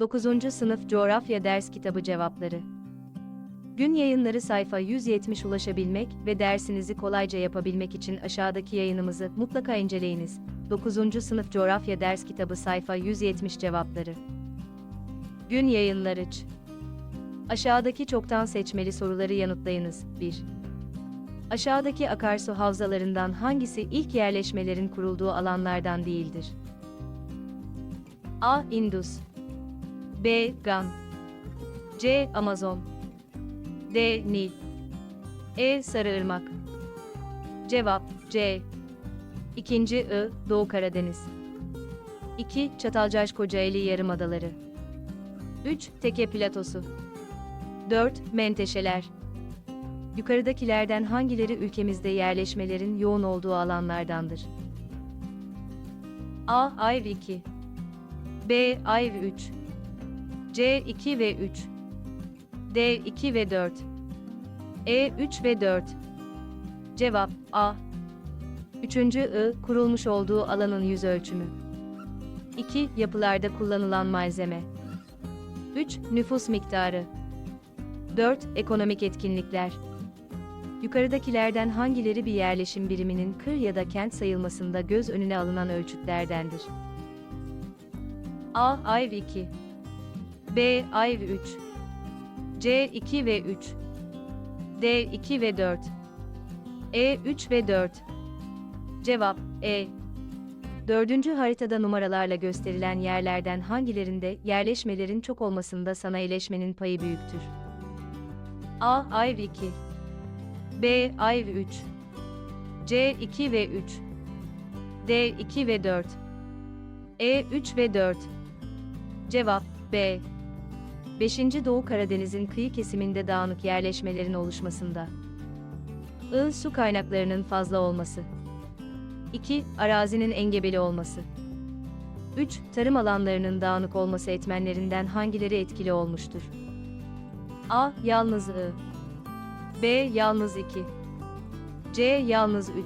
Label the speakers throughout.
Speaker 1: 9. Sınıf Coğrafya Ders Kitabı Cevapları Gün yayınları sayfa 170 ulaşabilmek ve dersinizi kolayca yapabilmek için aşağıdaki yayınımızı mutlaka inceleyiniz. 9. Sınıf Coğrafya Ders Kitabı sayfa 170 cevapları Gün yayınları Ç. Aşağıdaki çoktan seçmeli soruları yanıtlayınız. 1. Aşağıdaki akarsu havzalarından hangisi ilk yerleşmelerin kurulduğu alanlardan değildir? A. Indus B. Gan C. Amazon D. Nil E. Sarıırmak Cevap C. İkinci I. Doğu Karadeniz 2. Çatalcaş Kocaeli Yarımadaları 3. Teke Platosu 4. Menteşeler Yukarıdakilerden hangileri ülkemizde yerleşmelerin yoğun olduğu alanlardandır? A. Ayv 2 B. Ayv 3 C 2 ve 3 D 2 ve 4 E 3 ve 4 Cevap A. Üçüncü I. Kurulmuş olduğu alanın yüz ölçümü 2. Yapılarda kullanılan malzeme 3. Nüfus miktarı 4. Ekonomik etkinlikler Yukarıdakilerden hangileri bir yerleşim biriminin kır ya da kent sayılmasında göz önüne alınan ölçütlerdendir? A. Ayv 2 B. Ayv 3 C. 2 ve 3 D. 2 ve 4 E. 3 ve 4 Cevap E. Dördüncü haritada numaralarla gösterilen yerlerden hangilerinde yerleşmelerin çok olmasında sanayileşmenin payı büyüktür? A. Ayv 2 B. Ayv 3 C. 2 ve 3 D. 2 ve 4 E. 3 ve 4 Cevap B. 5. Doğu Karadeniz'in kıyı kesiminde dağınık yerleşmelerin oluşmasında. I. Su kaynaklarının fazla olması. 2. Arazinin engebeli olması. 3. Tarım alanlarının dağınık olması etmenlerinden hangileri etkili olmuştur? A. Yalnız I. B. Yalnız 2. C. Yalnız 3.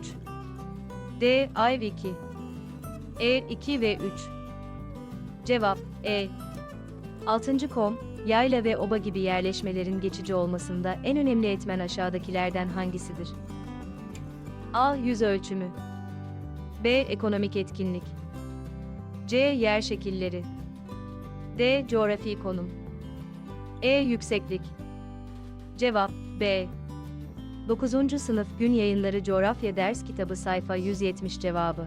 Speaker 1: D. Ayv 2. E. 2 ve 3. Cevap E. 6. Kom, yayla ve oba gibi yerleşmelerin geçici olmasında en önemli etmen aşağıdakilerden hangisidir? A. Yüz ölçümü B. Ekonomik etkinlik C. Yer şekilleri D. Coğrafi konum E. Yükseklik Cevap B. 9. Sınıf Gün Yayınları Coğrafya Ders Kitabı sayfa 170 cevabı